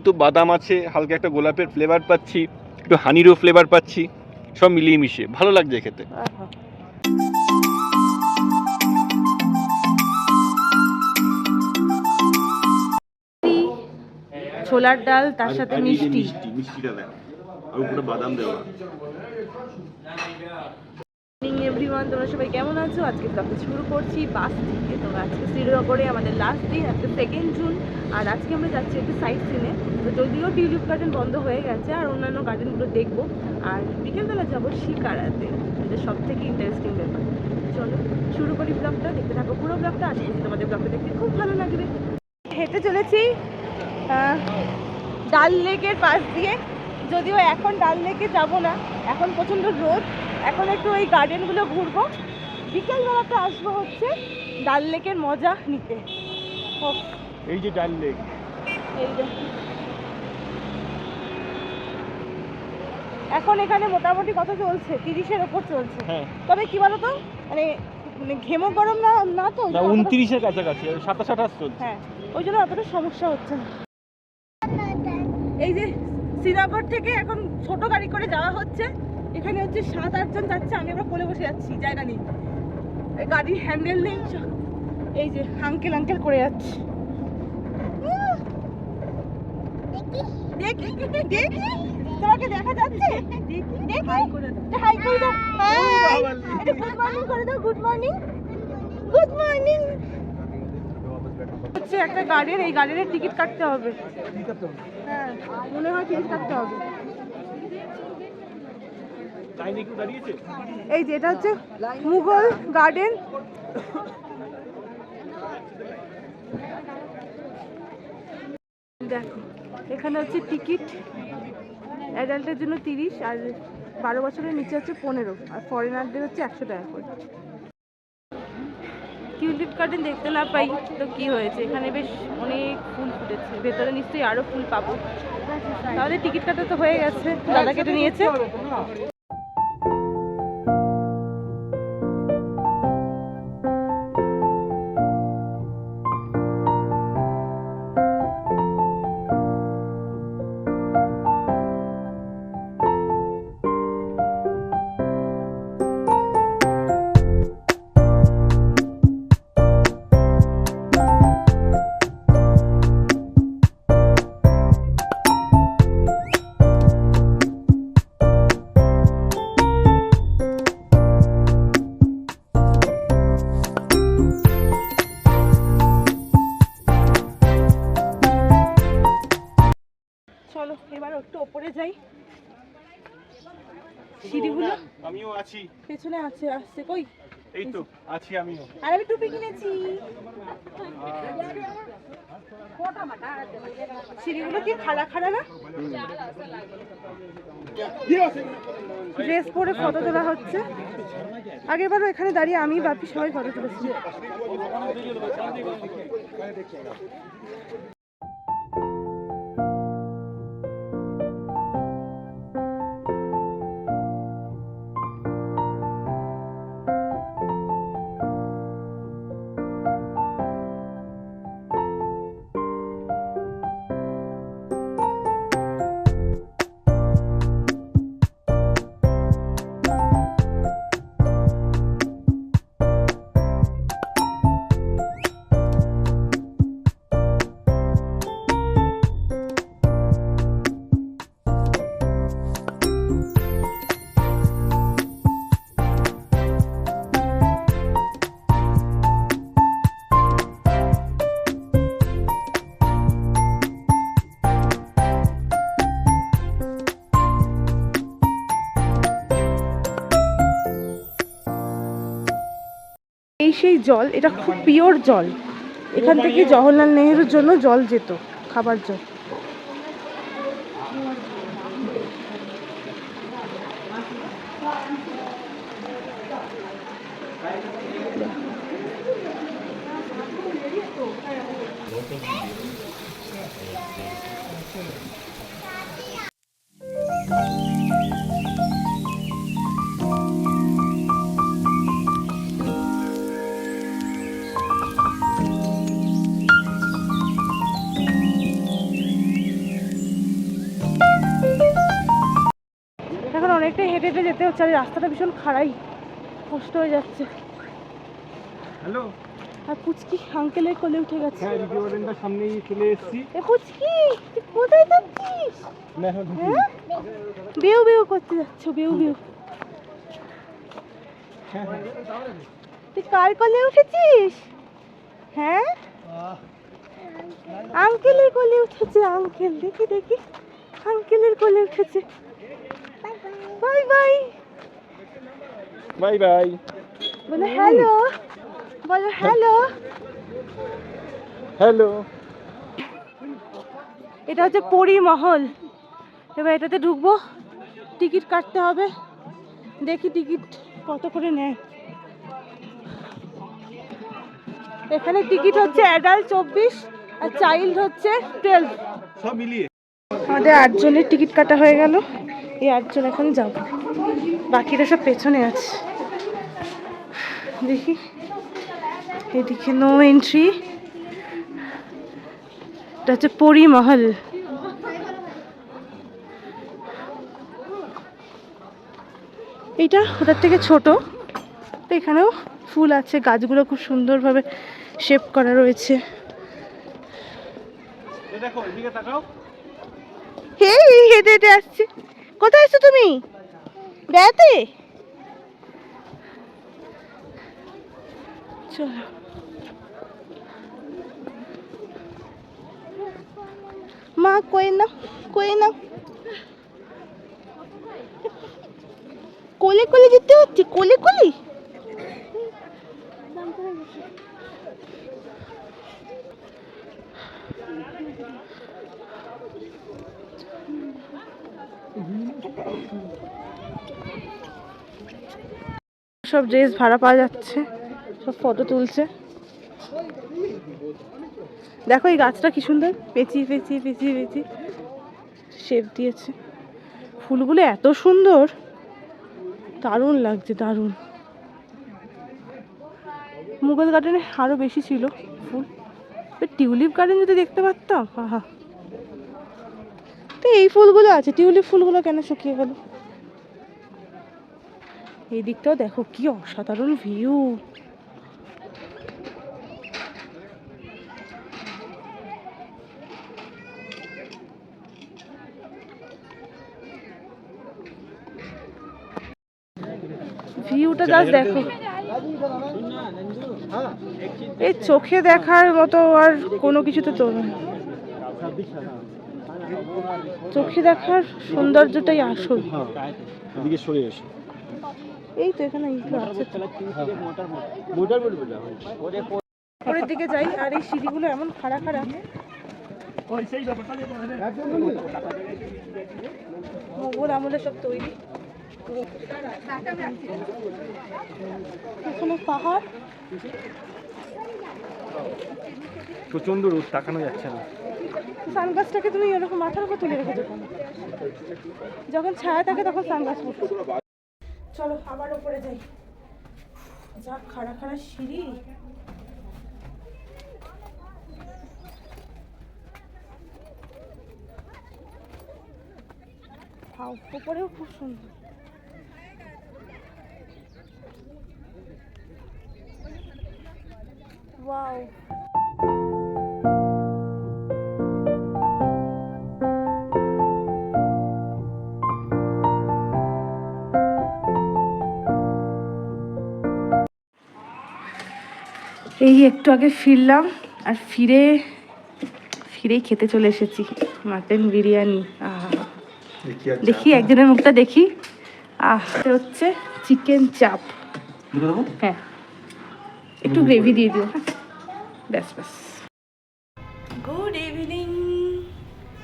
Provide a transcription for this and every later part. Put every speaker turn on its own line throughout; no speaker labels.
কিন্তু বাদাম আছে হালকা একটা গোলাপের ফ্লেভার পাচ্ছি একটু হানিরও ফ্লেভার পাচ্ছি সব মিলিয়ে মিশিয়ে। ভালো লাগছে খেতে।
ছোলার ডাল তার সাথে মিষ্টি।
মিষ্টিটা দেয় আর উপরে বাদাম দেওয়া।
এভরিওয়ান, তোমরা সবাই কেমন আছো? আজকে ব্লগটা শুরু করছি বাস থেকে। তো আজকে শ্রীনগরে আমাদের লাস্ট দিন আজকে সেকেন্ড জুন আর আজকে আমরা যাচ্ছি একটু সাইট সিনে তো যদিও টিউলিপ গার্ডেন বন্ধ হয়ে গেছে, আর অন্যান্য গার্ডেনগুলো দেখব। আর বিকেলবেলা যাব শিকারাতে। যেটা সব থেকে ইন্টারেস্টিং ব্যাপার। চলো, শুরু করি ব্লগটা দেখতে থাকো পুরো ব্লগটা আশা করি তোমাদের ব্লগটা দেখতে খুব ভালো লাগবে। হেঁটে চলেছি ডাল লেকের পাশ দিয়ে। যদিও এখন ডাল লেকে যাব না, এখন প্রচণ্ড রোদ। এখন একটু ওই গার্ডেনগুলো ঘুরবো। বিকেলবেলাতে আসব হচ্ছে ডাল লেকের মজা নিতে।
এই যে ডাল লেক।
এই যে। এখন এখানে মোটামুটি কত চলছে? তিরিশের ওপর চলছে।
হ্যাঁ।
তবে কি বলতো? মানে মানে ঘেমো গরম না না তো
উনত্রিশের কাছাকাছি সাতাশ আঠাশ চলছে।
হ্যাঁ ওই জন্য অতটা সমস্যা হচ্ছে না। এই যে শ্রীনগর থেকে এখন ছোট গাড়ি করে যাওয়া হচ্ছে। এখানে হচ্ছে সাত আটজন যাচ্ছে আমি আবার কোলে বসে যাচ্ছি জায়গা নেই। এই গাড়ির হ্যান্ডেল নেই। চ- এই যে আঙ্কেল আঙ্কেল করে যাচ্ছে! দেখি দেখি তোমাকে দেখা যাচ্ছে? দেখি। হাই করে দাও। হাই করে দাও। হাই গুড মর্নিং করে দাও গুড মর্নিং গুড মর্নিং হচ্ছে একটা গাড়ির এই গাড়ির টিকিট কাটতে হবে। হ্যাঁ মনে হয় টিকিট কাটতে হবে। এই যে এটা হচ্ছে মুঘল গার্ডেন। দেখো এখানে হচ্ছে টিকিট অ্যাডাল্টের জন্য তিরিশ আর বারো বছরের নিচে হচ্ছে পনেরো আর ফরেনারদের হচ্ছে একশো টাকা করে। টিউলিপ গার্ডেন দেখতে না পাই তো কি হয়েছে? এখানে বেশ অনেক ফুল ফুটেছে। ভেতরে নিশ্চয়ই আরও ফুল পাবো। তাহলে টিকিট কাটা তো হয়ে গেছে দাদা কেটে নিয়েছে।
আছে
আসছে কই?
এই তো আছি আমিও।
আর আমি টুপি কিনেছি। সিঁড়িগুলো কি খাড়া খাড়া না? ড্রেস পরে ফটো তোলা হচ্ছে। আগেরবারও এখানে দাঁড়িয়ে আমি বাপি সবাই ফটো তুলেছি। জল এটা খুব পিওর জল। এখান থেকে জওহরলাল নেহেরুর জন্য জল যেত খাবার জল। যেতে হচ্ছে আর রাস্তাটা ভীষণ খাড়াই। কষ্ট হয়ে যাচ্ছে।
হ্যালো?
আর পুচকি আঙ্কেলের কোলে উঠে গেছে।
হ্যাঁ গার্ডেনটার সামনেই চলে এসেছি।
এ পুচকি তুই কোথায় যাচ্ছিস?
না এখন
হ্যাঁ? বেউ বেউ করতে যাচ্ছ বেউ বেউ।
হ্যাঁ
তুই কার কোলে উঠেছিস? হ্যাঁ? আঙ্কেলের কোলে উঠেছে আঙ্কেল দেখি দেখি। আঙ্কেলের কোলে উঠেছে। বাই বাই
বাই বাই
বলো হ্যালো বলো হ্যালো
হ্যালো
এটা হচ্ছে পরিমহল এবার এটাতে ঢুকবো। টিকিট কাটতে হবে। দেখি টিকিট কত করে নেয়। এখানে টিকিট হচ্ছে অ্যাডাল্ট চব্বিশ আর চাইল্ড হচ্ছে টুয়েলভ
সব মিলিয়ে।
আমাদের আটজনের টিকিট কাটা হয়ে গেল। এই আটজন এখন যাব বাকিরা সব পেছনে আছে। দেখি। এদিকে নো এন্ট্রি এটা হচ্ছে পরিমহল। এইটা ওটার থেকে ছোট। তো এখানেও ফুল আছে গাছগুলো খুব সুন্দরভাবে শেপ করা রয়েছে।
এ দেখো এদিকে তাকাও।
এই হেঁটে হেঁটে আসছে। কোথায় এসছো তুমি? বেড়াতে? চলো। মা, কই না কই না কোলে কোলে যেতে হচ্ছে, কোলে কোলে? সব ড্রেস ভাড়া পাওয়া যাচ্ছে, সব ফটো তুলছে। দেখো এই গাছটা কি সুন্দর, পেঁচিয়ে পেঁচিয়ে পেঁচিয়ে পেঁচিয়ে শেপ দিয়েছে। ফুলগুলো এত সুন্দর, দারুণ লাগছে, দারুণ। মুঘল গার্ডেনে আরও বেশি ছিল ফুল। টিউলিপ গার্ডেন যদি দেখতে পারতাম, আহা। এই ফুলগুলো আছে টিউলিপ ফুলগুলো কেন শুকিয়ে গেল? এই দিকটাও দেখো কি অসাধারণ ভিউ ভিউটা জাস্ট দেখো। এই চোখে দেখার মতো আর কোনো কিছুতে তো না। চোখে দেখার সৌন্দর্যটাই আসল।
এদিকে সরে এসো।
এই তো এখানে এইগুলো আছে উপরের দিকে যাই আর এই সিঁড়িগুলো এমন খাড়া খাড়া। মোগল আমলে সব তৈরি। এখানে পাহাড়।
প্রচণ্ড রোদ তাকানো যাচ্ছে না।
সানগ্লাসটাকে তুমি এরকম মাথার উপর তুলে রেখেছো কেন? যখন ছায়া থাকে তখন সানগ্লাস পরছো। চলো আবার উপরে যাই। যা খাড়া খাড়া সিঁড়ি। উপরেও খুব সুন্দর। ওয়াও। এই একটু আগে ফিরলাম আর ফিরে ফিরেই খেতে চলে এসেছি মাটন বিরিয়ানি। আহ দেখি একজনের মুখটা দেখি। আহ হচ্ছে চিকেন চাপ। হ্যাঁ। একটু গ্রেভি দিয়ে দিও হ্যাঁ। ব্যাস ব্যাস। গুড ইভিনিং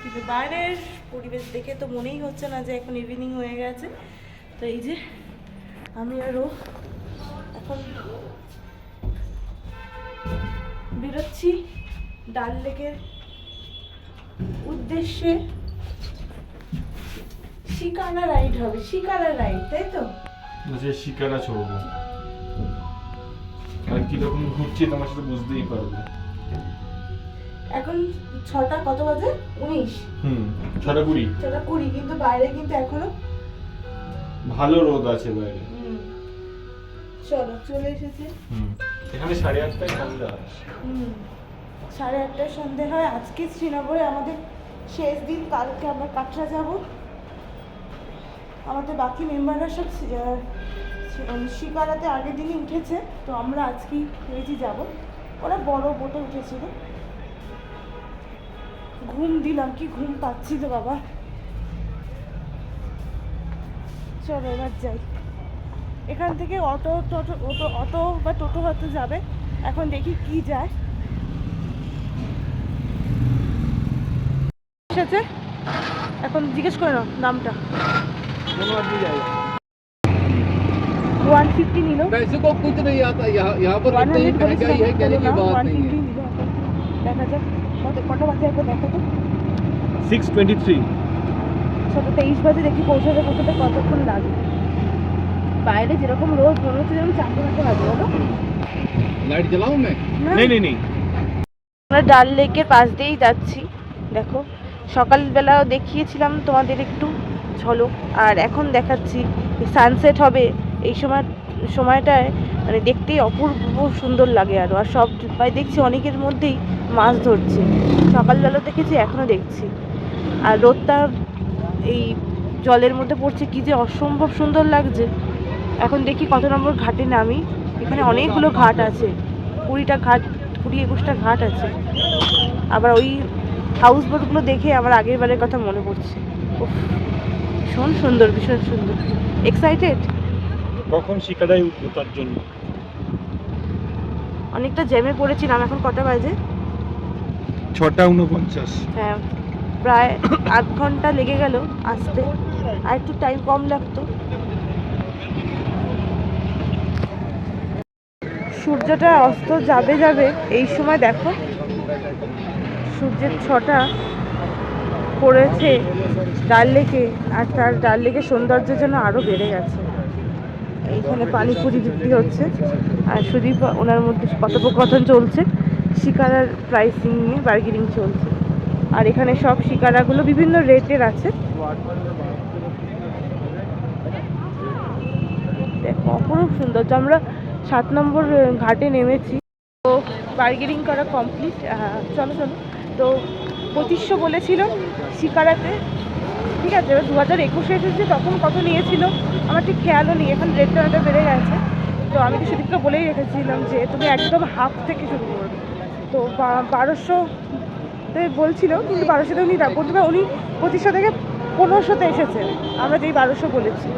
কিন্তু বাইরের পরিবেশ দেখে তো মনেই হচ্ছে না যে এখন ইভিনিং হয়ে গেছে। তো এই যে আমি আরও এখন বেরোচ্ছি ডাল লেকের উদ্দেশ্যে। শিকারা রাইড হবে শিকারা রাইড তাই তো?
যে শিকারা চড়বো। আর কীরকম ঘুরছি তোমার সাথে বুঝতেই পারবে
এখন ছটা কত বাজে? উনিশ।
হুম ছটা কুড়ি।
ছটা কুড়ি কিন্তু বাইরে কিন্তু এখনও
ভালো রোদ আছে বাইরে।
চলো চলে এসেছে।
এখানে সাড়ে আটটায় সন্ধ্যা।
সাড়ে আটটায় সন্ধে হয়। আজকে শ্রীনগরে আমাদের শেষ দিন, কালকে আমরা কাটরা যাব। আমাদের বাকি মেম্বাররা সব শিকারাতে আগের দিনই উঠেছে, তো আমরা আজকেই ভেবেছি যাব। ওরা বড় বোটে উঠেছিল। ঘুম দিলাম, কি ঘুম পাচ্ছি তো বাবা। চলো এবার যাই। এখান থেকে অটো টোটো অটো অটো বা টোটো হয়তো যাবে এখন দেখি কি যায় এসেছে এখন জিজ্ঞেস করে নাও দামটা ওয়ান ফিফটি নিল
पैसे को कुछ नहीं आता यहाँ यहाँ पर
ওয়ান
इतनी
হান্ড্রেড
महंगाई है कहने की बात
ওয়ান
नहीं
ফিফটি
है
নিল দেখা যাক কত কটা বাজে একবার দেখো তো
623
ছোটো তেইশ বাজে দেখি পৌঁছাতে পৌঁছাতে কতক্ষণ লাগে বাইরে যেরকম রোদ মনে হচ্ছে যেরকম চাকরি করতে হবে বলো।
লাইট জ্বালাও না?
নেই নেই নেই।
আমরা ডাল লেকের পাশ দিয়েই যাচ্ছি দেখো। সকালবেলাও দেখিয়েছিলাম তোমাদের একটু ঝলক আর এখন দেখাচ্ছি সানসেট হবে এই সময় সময়টায় মানে দেখতেই অপূর্ব সুন্দর লাগে আরও আর সব ভাই দেখছি অনেকের মধ্যেই মাছ ধরছে। সকালবেলা দেখেছি এখনও দেখছি। আর রোদটা এই জলের মধ্যে পড়ছে কি যে অসম্ভব সুন্দর লাগছে। এখন দেখি কত নম্বর ঘাটে নামি। এখানে অনেকগুলো ঘাট আছে। কুড়িটা ঘাট কুড়ি একুশটা ঘাট আছে। আবার ওই হাউস বোটগুলো দেখে আমার আগের বারের কথা মনে পড়ছে। উফ ভীষণ সুন্দর ভীষণ সুন্দর। এক্সাইটেড
কখন শিকারায় উঠবো তার জন্য?
অনেকটা জ্যামে পড়েছিলাম এখন কটা বাজে?
ছটা উনপঞ্চাশ
হ্যাঁ প্রায় আধ ঘণ্টা লেগে গেল আসতে। আর একটু টাইম কম লাগতো। সূর্যটা অস্ত যাবে যাবে, এই সময় দেখো, সূর্যের ছটা পড়েছে ডাল লেকে, আর তার ডাল লেকের সৌন্দর্য যেন আরও বেড়ে গেছে। এইখানে পানিপুরি বিক্রি হচ্ছে, আর সুদীপ ওনার মধ্যে কথোপকথন চলছে, শিকারার প্রাইসিং নিয়ে বার্গেনিং চলছে। আর এখানে সব শিকারাগুলো বিভিন্ন রেটের আছে। অপরূপ সুন্দর তো আমরা সাত নম্বর ঘাটে নেমেছি। তো বার্গেনিং করা কমপ্লিট চলো চলো। তো পঁচিশশো বলেছিল শিকারাতে। ঠিক আছে, এবার দু হাজার একুশে এসেছে, তখন কত নিয়েছিল? আমার ঠিক খেয়ালও নেই, এখন রেটটা অনেকটা বেড়ে গেছে। তো আমি তো সেদিকটা বলেই রেখেছিলাম যে তুমি একদম হাফ থেকে শুরু করবে তো বারোশো বলছিল, কিন্তু বারোশোতে উনি রা- প্রথমে উনি পঁচিশশো থেকে পনেরোশোতে এসেছে। আমরা যেই বারোশো বলেছি।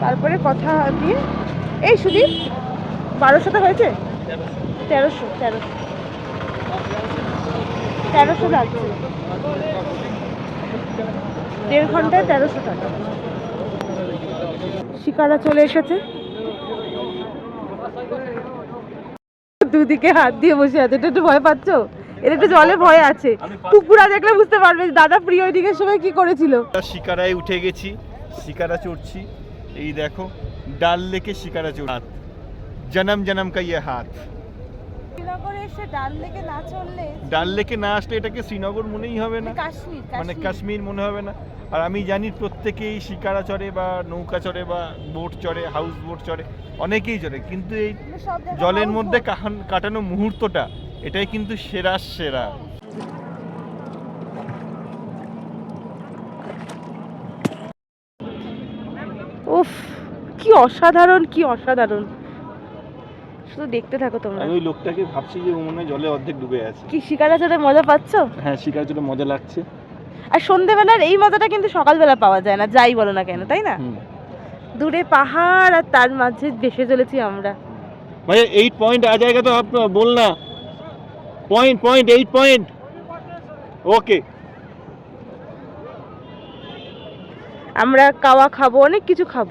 তারপরে কথা দিয়ে, এই সুদীপ বারোশোতে হয়েছে? তেরোশো তেরোশো। তেরোশো লাগছে। দেড় ঘন্টায় তেরোশো টাকা। শিকারা চলে এসেছে। দুদিকে হাত দিয়ে বসে আছে। এটা একটু ভয় পাচ্ছ? এর একটু জলে ভয় আছে। কুকুরা দেখলে বুঝতে পারবে দাদা প্রি ওয়েডিংয়ের সময় কি করেছিল।
শিকারায় উঠে গেছি। শিকারা চড়ছি। এই দেখো, ডাল লেকে শিকারা চড় জনম জনম কা ইয়ে হাত।
শ্রীনগরে এসে ডাল লেকে না চললে
ডাল লেকে না আসলে এটাকে শ্রীনগর মনেই হবে না।
কাশ্মীর
মানে কাশ্মীর মনে হবে না। আর আমি জানি প্রত্যেকেই শিকারা চড়ে বা নৌকা চড়ে বা বোট চড়ে হাউস বোট চড়ে অনেকেই চড়ে। কিন্তু এই জলের মধ্যে কাহান- কাটানো মুহূর্তটা এটাই কিন্তু সেরা সেরা।
উফ কি অসাধারণ কি অসাধারণ। শুধু দেখতে থাকো তোমরা।
আমি ওই লোকটাকে ভাবছি যে মনে জলে অর্ধেক ডুবে আছে।
কি শিকারা চড়ে মজা পাচ্ছ?
হ্যাঁ শিকার চড়ে মজা লাগছে।
আর সন্ধেবেলার এই মজাটা কিন্তু সকালবেলা পাওয়া যায় না যাই বলো না কেন তাই না? দূরে পাহাড় আর তার মাঝে ভেসে চলেছি আমরা।
ভাই এইট পয়েন্ট আ জায়গা তো আপ বল না। Point point eight point okay
আমরা কাওয়া খাব অনেক কিছু খাব।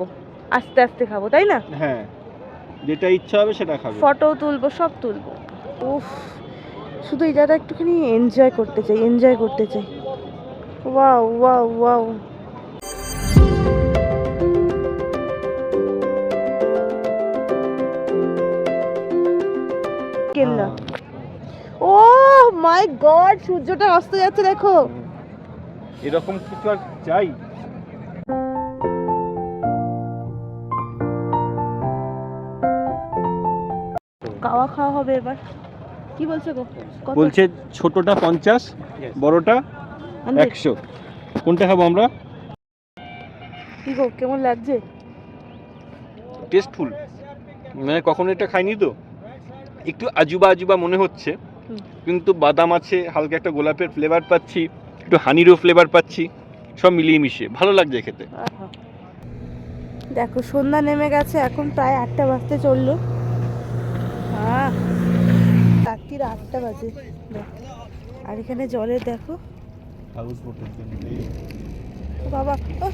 আস্তে আস্তে খাব তাই না?
হ্যাঁ। যেটা ইচ্ছা হবে সেটা খাবে।
ফটো তুলবো সব তুলবো। উফ শুধু এই জায়গাটা একটুখানি এনজয় করতে চাই এনজয় করতে চাই। Wow wow wow. Qila oh my God সূর্যটা অস্ত যাচ্ছে দেখো।
এরকম কিছু আর চাই?
কাওয়া খাওয়া হবে এবার। কি বলছে গো? কত?
বলছে ছোটটা পঞ্চাশ বড়টা
100?
একশো। কোনটা খাব আমরা?
কি গো কেমন লাগছে?
টেস্টফুল মানে কখনো এটা খাইনি তো? একটু আজুবা আজুবা মনে হচ্ছে।
হুম।
কিন্তু বাদাম আছে হালকা একটা গোলাপের ফ্লেভার পাচ্ছি একটু হানিরও ফ্লেভার পাচ্ছি সব মিলিয়ে মিশিয়ে। ভালো লাগছে খেতে।
আহা। দেখো সন্ধ্যা নেমে গেছে এখন প্রায় আটটা বাজতে চলল। রাত্রির আটটা বাজে দেখ। আর এখানে জলে দেখো
হাউস বোটের জন্য
ও বাবা ও,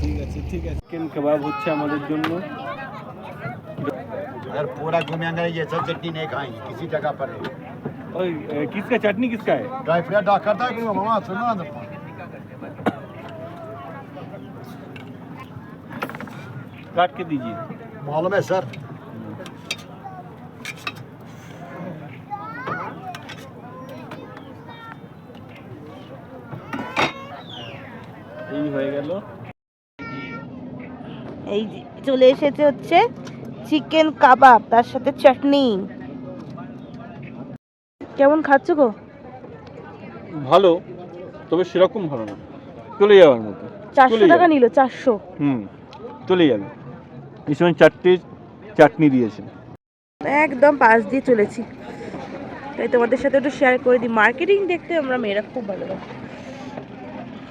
ঠিক আছে ঠিক আছে চিকেন কাবাব হচ্ছে আমাদের জন্য
अगर पूरा घूमेंगे ये सब चटनी नहीं खाएंगे किसी जगह पर नहीं
ওই কিসকা চাটনি কিসকা है
ड्राई फ्रूट डॉक करता है कि मामा सुनो ना
काट के दीजिए
मालूम है सर
এই
চলে এসেছে হচ্ছে চিকেন কাবাব তার সাথে চাটনি। কেমন খাচ্ছ গো?
ভালো তবে সেরকম ভালো না। চলে যাওয়ার মতো
চারশো টাকা। নিল চারশো।
হুম চলে যাবে। এই সময় চারটে চাটনি দিয়েছে।
একদম পাশ দিয়ে চলেছি। তাই তোমাদের সাথে একটু শেয়ার করে দিই। মার্কেটিং দেখতে আমরা মেয়েরা খুব ভালোবাসি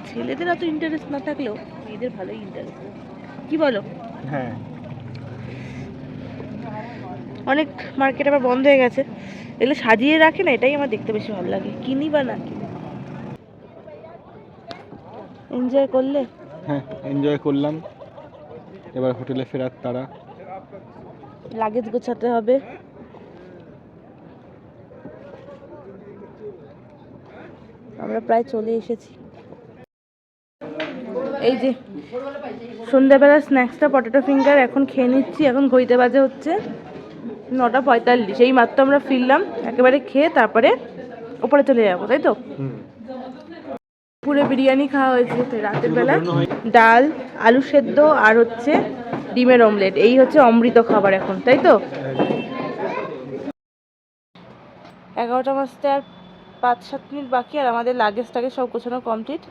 ছেলেদের অত ইন্টারেস্ট না থাকলেও মেয়েদের ভালোই ইন্টারেস্ট কি বলো?
হ্যাঁ।
অনেক মার্কেট আবার বন্ধ হয়ে গেছে। এগুলো সাজিয়ে রাখে না এটাই আমার দেখতে বেশি ভালো লাগে। কিনি বা না কিনি। এনজয় করলে?
হ্যাঁ এনজয় করলাম। এবার হোটেলে ফেরার তারা
লাগেজ গোছাতে হবে। আমরা প্রায় চলে এসেছি। এই যে সন্ধ্যাবেলা স্ন্যাক্সটা পটেটো ফিঙ্গার এখন খেয়ে নিচ্ছি, এখন ঘড়িতে বাজে হচ্ছে নটা পঁয়তাল্লিশ। এই মাত্র আমরা ফিরলাম, একেবারে খেয়ে তারপরে ওপরে চলে যাব, তাই তো? পুরো বিরিয়ানি খাওয়া হয়েছে রাতের বেলা। ডাল, আলু সেদ্ধ আর হচ্ছে ডিমের অমলেট এই হচ্ছে অমৃত খাবার এখন, তাই তো? এগারোটা বাজতে আর পাঁচ সাত মিনিট বাকি, আর আমাদের লাগেজটাকে সব গোছানো কমপ্লিট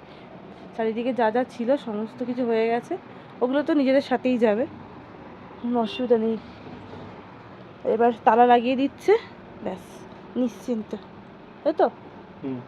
চারিদিকে যা যা ছিল, সমস্ত কিছু হয়ে গেছে। ওগুলো তো নিজেদের সাথেই যাবে। কোনো অসুবিধা নেই। এবার তালা লাগিয়ে দিচ্ছে। ব্যাস, নিশ্চিন্ত। তাই তো?
হুম।